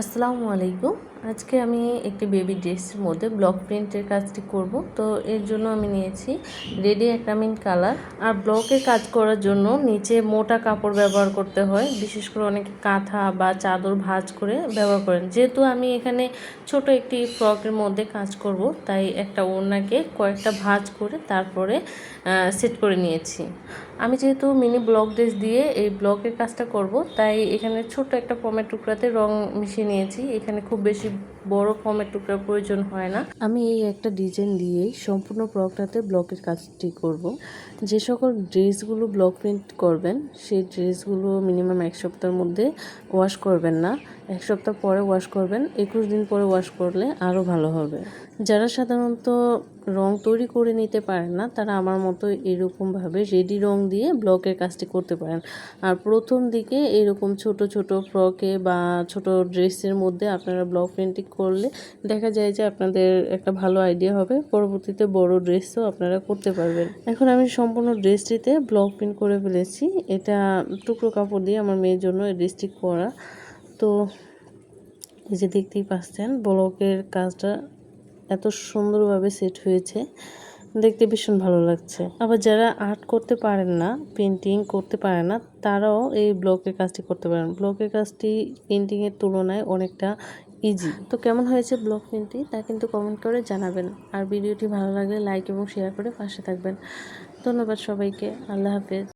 আসসালামু আলাইকুম। আজকে আমি একটি বেবি ড্রেসের মধ্যে ব্লক প্রিন্টের কাজটি করব। তো এর জন্য আমি নিয়েছি রেডি অ্যাক্রামিন কালার। আর ব্লকের কাজ করার জন্য নিচে মোটা কাপড় ব্যবহার করতে হয়। বিশেষ করে অনেকে কাঁথা বা চাদর ভাঁজ করে ব্যবহার করেন। যেহেতু আমি এখানে ছোট একটি ফ্রকের মধ্যে কাজ করব, তাই একটা ওড়নাকে কয়েকটা ভাজ করে তারপরে সেট করে নিয়েছি। আমি যেহেতু মিনি ব্লক ড্রেস দিয়ে এই ব্লকের কাজটা করব, তাই এখানে ছোট একটা ফর্মের টুকরাতে রং মিশিয়ে নিয়েছি। এখানে খুব বেশি বড় ফর্মের টুকরার প্রয়োজন হয় না। আমি এই একটা ডিজাইন দিয়েই সম্পূর্ণ ব্লকটাতে ব্লকের কাজটি করব। যে সকল ড্রেসগুলো ব্লক প্রিন্ট করবেন, সেই ড্রেসগুলো মিনিমাম এক সপ্তাহের মধ্যে ওয়াশ করবেন না। এক সপ্তাহ পরে ওয়াশ করবেন, একুশ দিন পরে ওয়াশ করলে আরও ভালো হবে। যারা সাধারণত রং তৈরি করে নিতে পারেন না, তারা আমার মতো এরকমভাবে রেডি রং দিয়ে ব্লকের কাজটি করতে পারেন। আর প্রথম দিকে এরকম ছোট ছোট ফ্রকে বা ছোট ড্রেসের মধ্যে আপনারা ব্লক প্রিন্টিং করলে দেখা যায় যে আপনাদের একটা ভালো আইডিয়া হবে, পরবর্তীতে বড় ড্রেসও আপনারা করতে পারবেন। এখন আমি সম্পূর্ণ ড্রেসটিতে ব্লক প্রিন্ট করে ফেলেছি। এটা টুকরো কাপড় দিয়ে আমার মেয়ের জন্য এই ড্রেসটি করা। তো এই যে দেখতেই পাচ্ছেন ব্লকের কাজটা এত সুন্দরভাবে সেট হয়েছে। দেখতে ভীষণ ভালো লাগছে। আবার যারা আর্ট করতে পারেন না পেন্টিং করতে পারে না, তারাও এই ব্লকের কাজটি করতে পারেন। ব্লকের কাজটি পেন্টিংয়ের তুলনায় অনেকটা ইজি তো কেমন হয়েছে ব্লক পেন্টিং তা কিন্তু কমেন্ট করে জানাবেন। আর ভিডিওটি ভালো লাগলে লাইক এবং শেয়ার করে পাশে থাকবেন। ধন্যবাদ সবাইকে। আল্লাহ হাফেজ।